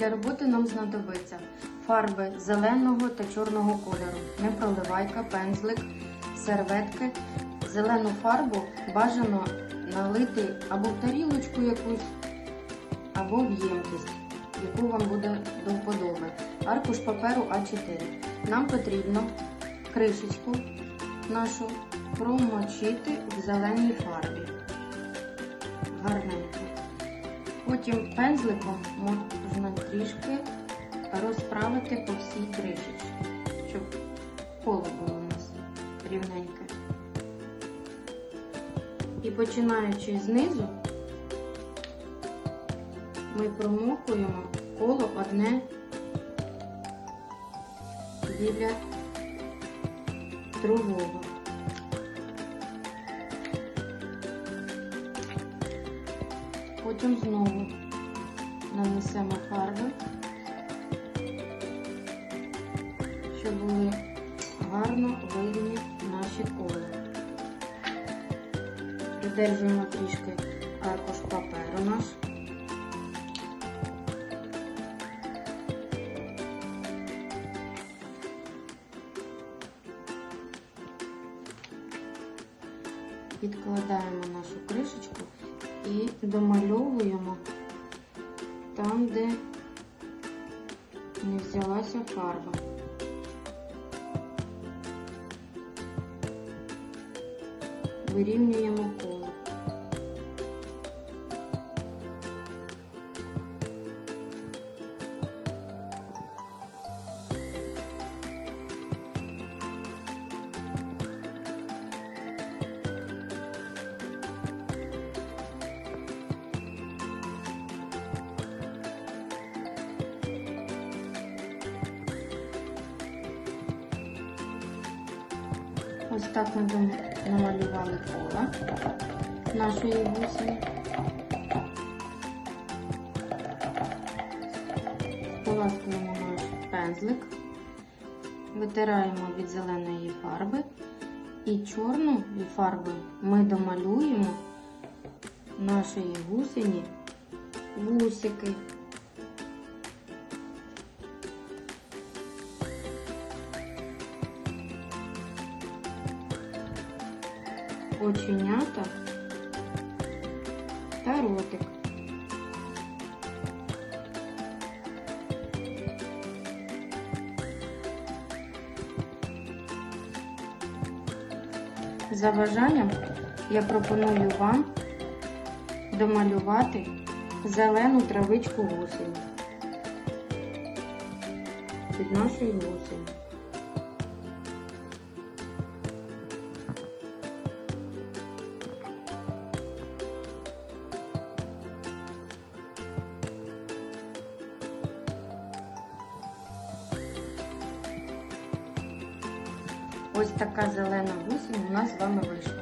Для роботи нам знадобиться фарби зеленого та чорного кольору, непроливайка, пензлик, серветки. Зелену фарбу бажано налити або в тарілочку якусь, або в ємкість, яку вам буде до вподоби. Аркуш паперу А4. Нам потрібно кришечку нашу промочити в зеленій фарбі. Гарненько. Потім пензликом можна трішки розправити по всій кришечці, щоб коло було у нас рівненьке. І починаючи знизу, ми промокуємо коло одне біля другого. Потім знову нанесемо фарби, щоб були гарно видні наші кола. Придержуємо трішки аркуш паперу наш. Відкладаємо нашу кришечку і домальовуємо там, де не взялася фарба. Вирівнюємо коло. Ось так ми намалювали коло нашої гусені. Поласкуємо наш пензлик, витираємо від зеленої фарби і чорну фарбою ми домалюємо нашої гусені вусики. Оченята та ротик. За бажанням я пропоную вам домалювати зелену травичку гусені від нашої гусені. Ось така зелена гусінь у нас з вами вийшла.